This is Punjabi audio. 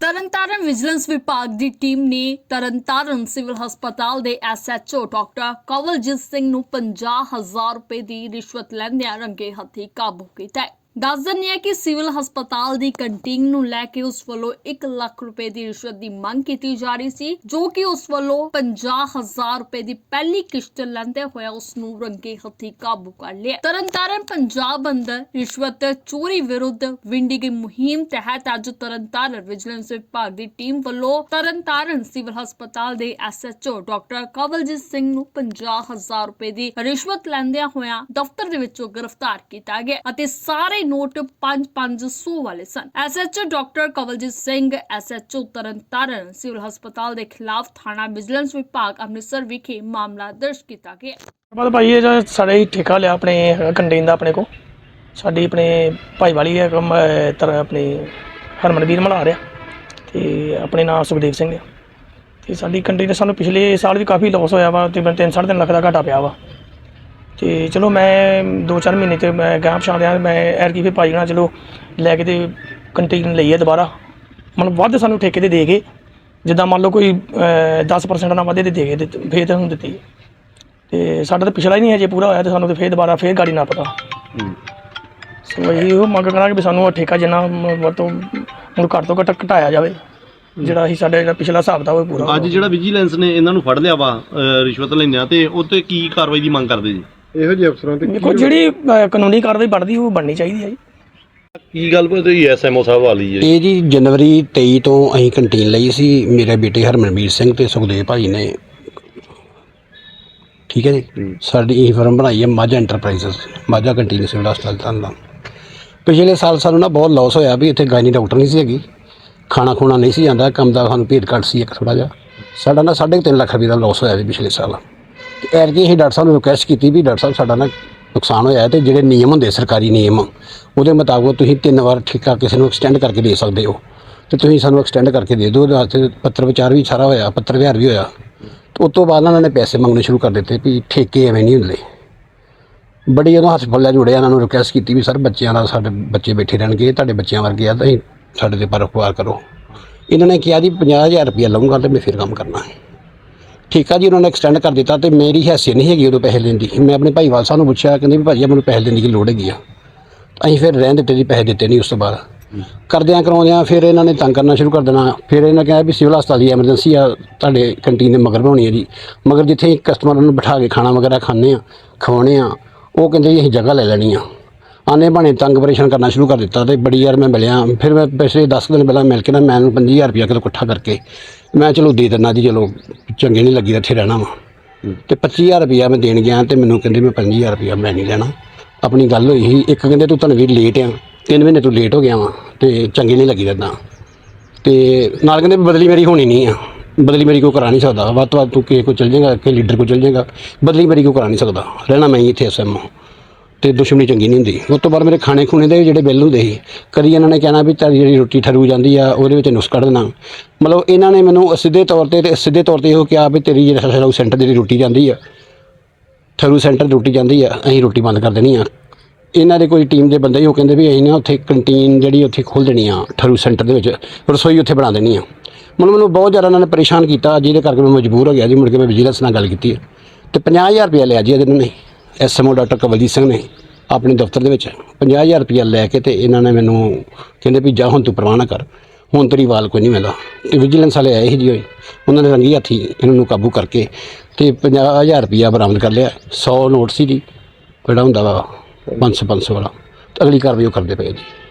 ਤਰਨਤਾਰਨ ਵਿਜੀਲੈਂਸ ਵਿਭਾਗ ਦੀ ਟੀਮ ਨੇ ਤਰਨਤਾਰਨ ਸਿਵਲ ਹਸਪਤਾਲ ਦੇ ਐਸਐਚਓ ਡਾਕਟਰ ਕਵਲਜੀਤ ਸਿੰਘ ਨੂੰ 50000 ਰੁਪਏ ਦੀ ਰਿਸ਼ਵਤ ਲੈਂਦਿਆਂ ਰੰਗੇ ਹੱਥੀ ਕਾਬੂ ਕੀਤਾ ਹੈ। ਦੱਸ ਦਿੰਦੇ ਹਾਂ ਕਿ ਸਿਵਲ ਹਸਪਤਾਲ ਦੀ ਕੰਟੀਨ ਨੂੰ ਲੈ ਕੇ ਉਸ ਵੱਲੋਂ 1 ਲੱਖ ਰੁਪਏ ਦੀ ਰਿਸ਼ਵਤ ਦੀ ਮੰਗ ਕੀਤੀ ਜਾ ਰਹੀ ਸੀ, ਜੋ ਕਿ ਉਸ ਵੱਲੋਂ 50000 ਰੁਪਏ ਦੀ ਪਹਿਲੀ ਕਿਸ਼ਤ ਲੈਂਦੇ ਹੋਇਆ ਉਸ ਨੂੰ ਰੰਗੇ ਹੱਥੀ ਕਾਬੂ ਕਰ ਲਿਆ। ਤਰਨਤਾਰਨ ਪੰਜਾਬ ਅੰਦਰ ਰਿਸ਼ਵਤ ਚੋਰੀ ਵਿਰੁੱਧ ਵਿੰਡੀ ਗਈ ਮੁਹਿੰਮ ਤਹਿਤ ਅੱਜ ਤਰਨਤਾਰਨ ਵਿਜੀਲੈਂਸ ਵਿਭਾਗ ਦੀ ਟੀਮ ਵੱਲੋਂ ਤਰਨਤਾਰਨ ਸਿਵਲ ਹਸਪਤਾਲ ਦੇ ਐਸਐਚਓ ਡਾਕਟਰ ਕਵਲਜੀਤ ਸਿੰਘ ਨੂੰ 50000 ਰੁਪਏ ਦੀ ਰਿਸ਼ਵਤ ਲੈਂਦਿਆਂ ਹੋਇਆ ਦਫ਼ਤਰ ਦੇ ਵਿੱਚੋਂ ਗ੍ਰਿਫਤਾਰ ਕੀਤਾ ਗਿਆ ਅਤੇ ਸਾਰੇ ਨੋਟ 5-500 ਵਾਲੇ ਸਨ। SHO doctor Kawaljit Singh SHO Tarn Taran civil ਹਸਪਤਾਲ ਦੇ ਖਿਲਾਫ ਥਾਣਾ ਵਿਜੀਲੈਂਸ ਵਿਭਾਗ ਅੰਮ੍ਰਿਤਸਰ ਵਿਖੇ ਮਾਮਲਾ ਦਰਜ ਕੀਤਾ ਗਿਆ। ਬਾਅਦ ਭਾਈ, ਇਹ ਜਿਹੜਾ ਸਾਡੇ ਹੀ ਠੇਕਾ ਲਿਆ ਆਪਣੇ ਕੰਟੇਨ ਦਾ ਆਪਣੇ ਕੋ ਸਾਡੀ ਆਪਣੇ ਭਾਈ ਵਾਲੀ ਹੈ, ਕੰਮ ਤਰ ਆਪਣੇ ਹਰਮਨਵੀਰ ਮਲਾ ਰਿਹਾ। ਤੇ ਆਪਣੇ ਨਾਮ ਸੁਖਦੇਵ ਸਿੰਘ ਹੈ ਤੇ ਸਾਡੀ ਕੰਟੇਨ ਸਾਨੂੰ ਪਿਛਲੇ ਸਾਲ ਵੀ ਕਾਫੀ ਲਾਸ ਹੋਇਆ ਵਾ, ਤਕਰੀਬਨ 3.5 ਲੱਖ ਦਾ ਘਾਟਾ ਪਿਆ ਵਾ। ਤੇ ਚਲੋ ਮੈਂ 2-4 ਮਹੀਨੇ ਤੇ ਮੈਂ ਗਾਂਹ ਪਛਾਣ ਰਿਹਾ ਮੈਂ ਐਰਕੀ ਫੇ ਭਾਈ ਨਾਲ ਚਲੋ ਲੈ ਕੇ ਤੇ ਕੰਟੀਨ ਲਈ ਹੈ ਦੁਬਾਰਾ। ਮਨ ਵੱਧ ਸਾਨੂੰ ਠੇਕੇ ਤੇ ਦੇ ਗਏ। ਜਿੱਦਾਂ ਮੰਨ ਲਓ ਕੋਈ ਅਹ, 10% ਨਾਲ ਵਾਧੇ ਤੇ ਦੇ ਗਏ ਤੇ ਫੇਰ ਤਾਂ ਹੁਣ ਦਿੱਤੀ। ਤੇ ਸਾਡਾ ਤਾਂ ਪਿਛਲਾ ਹੀ ਨਹੀਂ ਹਜੇ ਪੂਰਾ ਹੋਇਆ ਤੇ ਸਾਨੂੰ ਤੇ ਫੇਰ ਦੁਬਾਰਾ ਫੇਰ ਗਾੜੀ ਨਾ ਪਤਾ। ਸੋ ਇਹ ਉਹ ਮੰਗ ਕਰਾਂਗੇ ਵੀ ਸਾਨੂੰ ਉਹ ਠੇਕਾ ਜਿੰਨਾ ਮ- ਵੱਧ ਤੋਂ ਹੁਣ ਘੱਟ ਤੋਂ ਘੱਟ ਘਟਾਇਆ ਜਾਵੇ। ਜਿਹੜਾ ਅਸੀਂ ਸਾਡਾ ਜਿਹੜਾ ਪਿਛਲਾ ਹਿਸਾਬ ਦਾ ਉਹ ਪੂਰਾ ਅੱਜ ਜਿਹੜਾ ਵਿਜੀਲੈਂਸ ਨੇ ਇਹਨਾਂ ਨੂੰ ਫੜ ਲਿਆ ਵਾ ਰਿਸ਼ਵਤ ਲੈਂਦਿਆਂ ਤੇ ਉਹ ਤੇ ਕੀ ਕਾਰਵਾਈ ਦੀ ਮੰਗ ਕਰਦੇ ਜੀ? ਇਹੋ ਜਿਹੇ ਅਫਸਰਾਂ ਤੇ ਦੇਖੋ ਜਿਹੜੀ ਕਾਨੂੰਨੀ ਕਾਰਵਾਈ ਬਣਦੀ ਉਹ ਬਣਨੀ ਚਾਹੀਦੀ ਹੈ ਜੀ। ਕੀ ਗੱਲ ਹੋਈ ਐਸਐਮਓ ਸਾਹਿਬ ਵਾਲੀ ਜੀ ਇਹ ਜੀ ਜਨਵਰੀ 23 ਤੋਂ ਅਸੀਂ ਕੰਟੀਨ ਲਈ ਸੀ ਮੇਰੇ ਬੇਟੇ ਹਰਮਨਵੀਰ ਸਿੰਘ ਤੇ ਸੁਖਦੇਵ ਭਾਈ ਨੇ। ਠੀਕ ਹੈ ਜੀ? ਸਾਡੀ ਇਹ ਫਰਮ ਬਣਾਈ ਹੈ Majha enterprises Majha canteen civil ਹਸਪਤਾਲ ਧੰਦਾ ਪਿਛਲੇ ਸਾਲ ਸਾਨੂੰ ਨਾ ਬਹੁਤ ਲਾਸ ਹੋਇਆ ਵੀ ਇੱਥੇ ਗਾਇਨੀ ਡਾਕਟਰ ਨਹੀਂ ਸੀ ਹੈਗੀ। ਖਾਣਾ ਖੂਣਾ ਨਹੀਂ ਸੀ ਆਂਦਾ ਕੰਮ ਦਾ ਸਾਨੂੰ ਭੇਦ ਘੱਟ ਸੀ ਇੱਕ ਥੋੜਾ ਜਿਹਾ। ਸਾਡਾ ਨਾ 3.5 ਲੱਖ ਰੁਪਏ ਦਾ ਲਾਸ ਹੋਇਆ ਜੀ ਪਿਛਲੇ ਸਾਲ। ਤੇ ਐਰਗੇ ਇਹ ਡਾਕਟਰ ਸਾਹਿਬ ਨੂੰ ਰਿਕੁਐਸਟ ਕੀਤੀ ਵੀ ਡਾਕਟਰ ਸਾਹਿਬ ਸਾਡਾ ਨਾ ਨੁਕਸਾਨ ਹੋਇਆ ਹੈ ਤੇ ਜਿਹੜੇ ਨਿਯਮ ਹੁੰਦੇ ਸਰਕਾਰੀ ਨਿਯਮ, ਉਹਦੇ ਮੁਤਾਬਕ ਤੁਸੀਂ ਤਿੰਨ ਵਾਰ ਠੇਕਾ ਕਿਸੇ ਨੂੰ ਐਕਸਟੈਂਡ ਕਰਕੇ ਦੇ ਸਕਦੇ ਹੋ। ਤੇ ਤੁਸੀਂ ਸਾਨੂੰ ਐਕਸਟੈਂਡ ਕਰਕੇ ਦੇ ਦਿਓ, ਉਹਦੇ ਵਾਸਤੇ ਪੱਤਰ ਵਿਚਾਰ ਵੀ ਸਾਰਾ ਹੋਇਆ, ਪੱਤਰ ਵਿਹਾਰ ਵੀ ਹੋਇਆ। ਤੇ ਉਸ ਤੋਂ ਬਾਅਦ ਨਾ ਉਹਨਾਂ ਨੇ ਪੈਸੇ ਮੰਗਣੇ ਸ਼ੁਰੂ ਕਰ ਦਿੱਤੇ ਵੀ ਠੇਕੇ ਐਵੇਂ ਨਹੀਂ ਹੁੰਦੇ। ਬੜੀ ਜਦੋਂ ਹੱਥ ਫੁੱਲਿਆ ਜੁੜਿਆ ਇਹਨਾਂ ਨੂੰ ਰਿਕੁਐਸਟ ਕੀਤੀ ਵੀ ਸਰ ਬੱਚਿਆਂ ਦਾ ਸਾਡੇ ਬੱਚੇ ਬੈਠੇ ਰਹਿਣਗੇ, ਤੁਹਾਡੇ ਬੱਚਿਆਂ ਵਰਗੇ ਆ ਤਾਂ ਅਸੀਂ ਸਾਡੇ ਤੇ ਪਰਖਵਾਰ ਕਰੋ। ਇਹਨਾਂ ਨੇ ਕਿਹਾ ਜੀ 50000 ਰੁਪਇਆ ਲਵਾਂਗਾ ਤੇ ਮੈਂ ਫਿਰ ਕੰਮ ਕਰਨਾ। ਹੈ ਠੀਕ ਆ ਜੀ ਉਹਨਾਂ ਨੇ ਐਕਸਟੈਂਡ ਕਰ ਦਿੱਤਾ ਤੇ ਮੇਰੀ ਹੈਸੀਅਤ ਨਹੀਂ ਹੈਗੀ ਉਦੋਂ ਪੈਸੇ ਲੈਣ ਦੀ। ਮੈਂ ਆਪਣੇ ਭਾਈਵਾਲ ਸਾਹਿਬ ਨੂੰ ਪੁੱਛਿਆ ਕਹਿੰਦੇ ਵੀ ਭਾਜੀ ਮੈਨੂੰ ਪੈਸੇ ਦੇਣ ਦੀ ਲੋੜ ਹੈਗੀ ਆ? ਅਸੀਂ ਫਿਰ ਰਹਿਣ ਦਿੱਤੇ ਜੀ ਪੈਸੇ ਦਿੱਤੇ ਨਹੀਂ ਉਸ ਤੋਂ ਬਾਅਦ। ਕਰਦਿਆਂ ਕਰਾਉਂਦਿਆਂ ਫਿਰ ਇਹਨਾਂ ਨੇ ਤੰਗ ਕਰਨਾ ਸ਼ੁਰੂ ਕਰ ਦੇਣਾ। ਫਿਰ ਇਹਨਾਂ ਕਿਹਾ ਵੀ ਸਿਵਲ ਹਸਪਤਾਲ ਦੀ ਐਮਰਜੈਂਸੀ ਆ ਤੁਹਾਡੇ ਕੰਟੀਨ ਦੇ ਮਗਰ ਬਣਾਉਣੀ ਹੈ ਜੀ। ਮਗਰ ਜਿੱਥੇ ਕਸਟਮਰ ਨੂੰ ਬਿਠਾ ਕੇ ਖਾਣਾ ਵਗੈਰਾ ਖਾਂਦੇ ਆ ਖਵਾਉਂਦੇ ਆ ਉਹ ਕਹਿੰਦੇ ਜੀ ਅਸੀਂ ਜਗ੍ਹਾ ਲੈ ਲੈਣੀ ਆ। ਆਨੇ ਬਾਣੇ ਤੰਗ ਪਰੇਸ਼ਾਨ ਕਰਨਾ ਸ਼ੁਰੂ ਕਰ ਦਿੱਤਾ ਤੇ ਬੜੀ ਯਾਰ ਮੈਂ ਮਿਲਿਆ। ਫਿਰ ਮੈਂ ਪਿਛਲੇ 10 ਦਿਨ ਪਹਿਲਾਂ ਮਿਲ ਕੇ ਨਾ ਮੈਂ 25000 ਰੁਪਇਆ ਕਿਤੋਂ ਇਕੱਠਾ ਕਰਕੇ ਮੈਂ ਚਲੋ ਦੇ ਦਿੰਦਾ ਜੀ, ਚਲੋ ਚੰਗੇ ਨਹੀਂ ਲੱਗੀ ਤਾਂ ਇੱਥੇ ਰਹਿਣਾ ਵਾ। ਤੇ 25000 ਰੁਪਇਆ ਮੈਂ ਦੇਣ ਗਿਆ ਤੇ ਮੈਨੂੰ ਕਹਿੰਦੇ ਮੈਂ 5000 ਰੁਪਇਆ ਮੈਂ ਨਹੀਂ ਲੈਣਾ। ਆਪਣੀ ਗੱਲ ਹੋਈ ਸੀ, ਇੱਕ ਕਹਿੰਦੇ ਤੂੰ ਧਨਵੀਰ ਲੇਟ ਆ, ਤਿੰਨ ਮਹੀਨੇ ਤੂੰ ਲੇਟ ਹੋ ਗਿਆ ਵਾ ਤੇ ਚੰਗੇ ਨਹੀਂ ਲੱਗੀ ਦਿੰਦਾ ਤੇ ਨਾਲ ਕਹਿੰਦੇ ਬਦਲੀ ਮੇਰੀ ਹੋਣੀ ਨਹੀਂ ਆ, ਬਦਲੀ ਮੇਰੀ ਕੋਈ ਕਰਾ ਨਹੀਂ ਸਕਦਾ। ਵੱਧ ਤੋਂ ਵੱਧ ਤੂੰ ਕਿਸੇ ਕੋਲ ਚਲ ਜਾਏਗਾ ਕਿ ਲੀਡਰ ਕੋਲ ਚਲ ਜਾਏਗਾ, ਬਦਲੀ ਮੇਰੀ ਕੋਈ ਕਰਾ ਨਹੀਂ ਸਕਦਾ। ਰਹਿਣਾ ਮੈਂ ਹੀ ਇੱਥੇ ਐਸਐਮ ਤੇ ਦੁਸ਼ਮਣੀ ਚੰਗੀ ਨਹੀਂ ਹੁੰਦੀ। ਉਸ ਤੋਂ ਬਾਅਦ ਮੇਰੇ ਖਾਣੇ ਖੂਣੇ ਦੇ ਜਿਹੜੇ ਬਿੱਲ ਹੁੰਦੇ ਸੀ, ਕਦੀ ਇਹਨਾਂ ਨੇ ਕਹਿਣਾ ਵੀ ਤੇਰੀ ਜਿਹੜੀ ਰੋਟੀ ਠਰੂ ਜਾਂਦੀ ਆ, ਉਹਦੇ ਵਿੱਚ ਨੁਸਖ ਕੱਢ ਦੇਣਾ। ਮਤਲਬ ਇਹਨਾਂ ਨੇ ਮੈਨੂੰ ਸਿੱਧੇ ਤੌਰ ਤੇ ਤੇ ਸਿੱਧੇ ਤੌਰ ਤੇ ਇਹੋ ਕਿਹਾ ਵੀ ਤੇਰੀ ਜਿਹੜਾ ਠਰੂ ਸੈਂਟਰ ਦੀ ਰੋਟੀ ਜਾਂਦੀ ਆ, ਠਰੂ ਸੈਂਟਰ ਰੋਟੀ ਜਾਂਦੀ ਆ, ਅਸੀਂ ਰੋਟੀ ਬੰਦ ਕਰ ਦੇਣੀ ਆ। ਇਹਨਾਂ ਦੇ ਕੋਈ ਟੀਮ ਦੇ ਬੰਦੇ ਹੀ ਉਹ ਕਹਿੰਦੇ ਵੀ ਅਸੀਂ ਨਾ ਉੱਥੇ ਕੰਟੀਨ ਜਿਹੜੀ ਉੱਥੇ ਖੋਲ ਦੇਣੀ ਆ, ਠਰੂ ਸੈਂਟਰ ਦੇ ਵਿੱਚ, ਰਸੋਈ ਉੱਥੇ ਬਣਾ ਦੇਣੀ ਆ। ਮੈਨੂੰ ਮੈਨੂੰ ਬਹੁਤ ਜ਼ਿਆਦਾ ਇਹਨਾਂ ਨੇ ਪਰੇਸ਼ਾਨ ਕੀਤਾ, ਜਿਹਦੇ ਕਰਕੇ ਮੈਂ ਮਜਬੂਰ ਹੋ ਗਿਆ ਜੀ, ਮੁੜ ਕੇ ਮੈਂ ਵਿਜੀਲੈਂਸ ਨਾਲ ਗੱਲ ਕੀਤੀ ਤੇ 50000 ਰੁਪਇਆ ਲਿਆ ਜੀ ਇਹਨਾਂ ਨੇ ਐਸਐਮਓ ਡਾਕਟਰ ਕਵਲਜੀਤ ਸਿੰਘ ਨੇ ਆਪਣੇ ਦਫ਼ਤਰ ਦੇ ਵਿੱਚ 50000 ਰੁਪਇਆ ਲੈ ਕੇ ਤੇ ਇਹਨਾਂ ਨੇ ਮੈਨੂੰ ਕਹਿੰਦੇ ਵੀ ਜਾ ਹੁਣ ਤੂੰ ਪ੍ਰਵਾਹ ਨਾ ਕਰ। ਹੁਣ ਤੇਰੀ ਵਾਲ ਕੋਈ ਨਹੀਂ ਮਿਲਦਾ। ਤੇ ਵਿਜੀਲੈਂਸ ਵਾਲੇ ਆਏ ਸੀ ਜੀ ਉਹਨਾਂ ਨੇ ਰੰਗੀ ਹੱਥੀ ਇਹਨਾਂ ਨੂੰ ਕਾਬੂ ਕਰਕੇ ਤੇ 50000 ਰੁਪਇਆ ਬਰਾਮਦ ਕਰ ਲਿਆ। 100 ਨੋਟ ਸੀ ਜੀ। ਜਿਹੜਾ ਹੁੰਦਾ ਵਾ? 500 500 ਵਾਲਾ। ਤੇ ਅਗਲੀ ਕਾਰਵਾਈ ਉਹ ਕਰਦੇ ਪਏ ਜੀ।